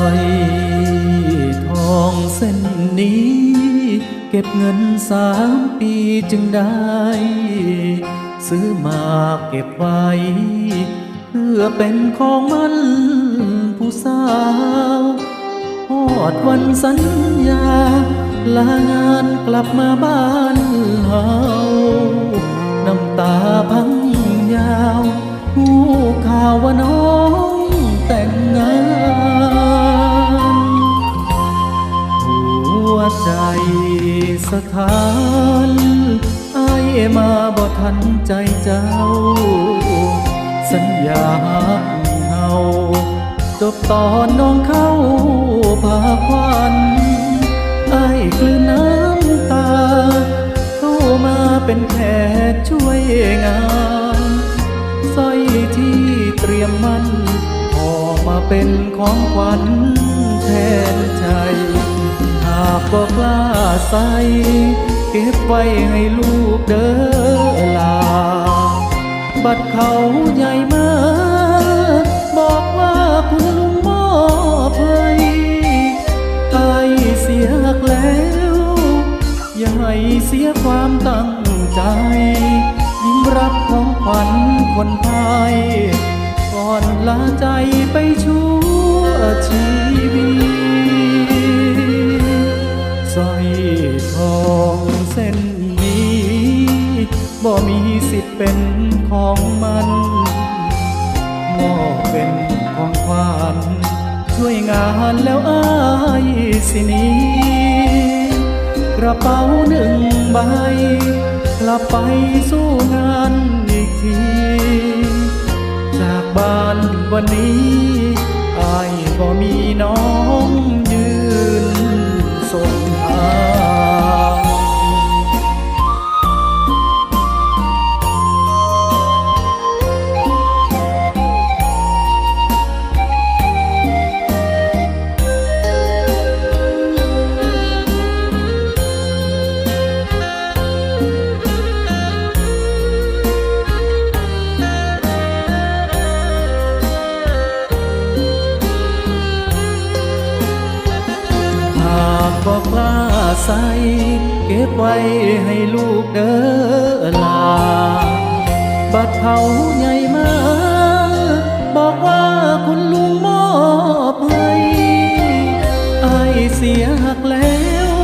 อยทองเส้นนี้ เก็บเงินสามปีจึงได้ ซื้อมาเก็บไว้ เพื่อเป็นของมันผู้สาวพอดวันสัญญา ลางานกลับมาบ้านเฮาน้ำตาพังยาวผู้ข่าวว่าน้อง บ่ทันใจเจ้า สัญญาเฮาจบตอนน้องเข้าพาควันไอ้ายกลืนน้ำตา เข้ามาเป็นแขกช่วยงานสร้อยที่เตรียมมันออมาเป็นของขวัญแทนใจ หากบ่กล้าใส่ เก็บไว้ให้ลูกเด้อลา บัดเขาใหญ่มากบอกว่าคุณลุงมอบให้ไอ้เสียหักแล้ว อย่าให้เสียความตั้งใจ ยิ้มรับของขวัญคนไทยก่อนลาใจไปช่ว บ่มีสิทธิ์เป็นของมันมอบเป็นของขวัญช่วยงานแล้วอายสินี้ กระเป๋าหนึ่งใบกลับไปสู้งานอีกที จากบ้านวันนี้ ใส เก็บไว้ให้ลูกเด้อลา บัดเขาใหญ่มากบอกว่าคุณลุงมอบให้อายเสียหักแล้ว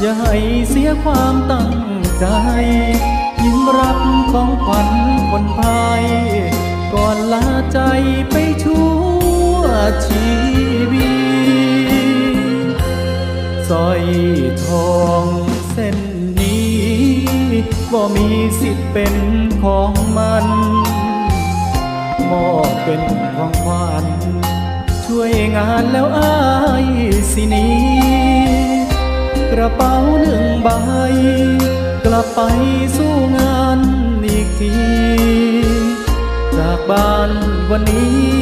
อย่าให้เสียความตั้งใจ ยิ้มรับของขวัญคนพายก่อนลาใจไปชั่วชีวิต ทองเส้นนี้บ่มีสิทธิ์เป็นของมันมอบเป็นของขวัญช่วยงานแล้วอายสินี้ กระเป๋าหนึ่งใบ กลับไปสู้งานอีกที จากบ้านวันนี้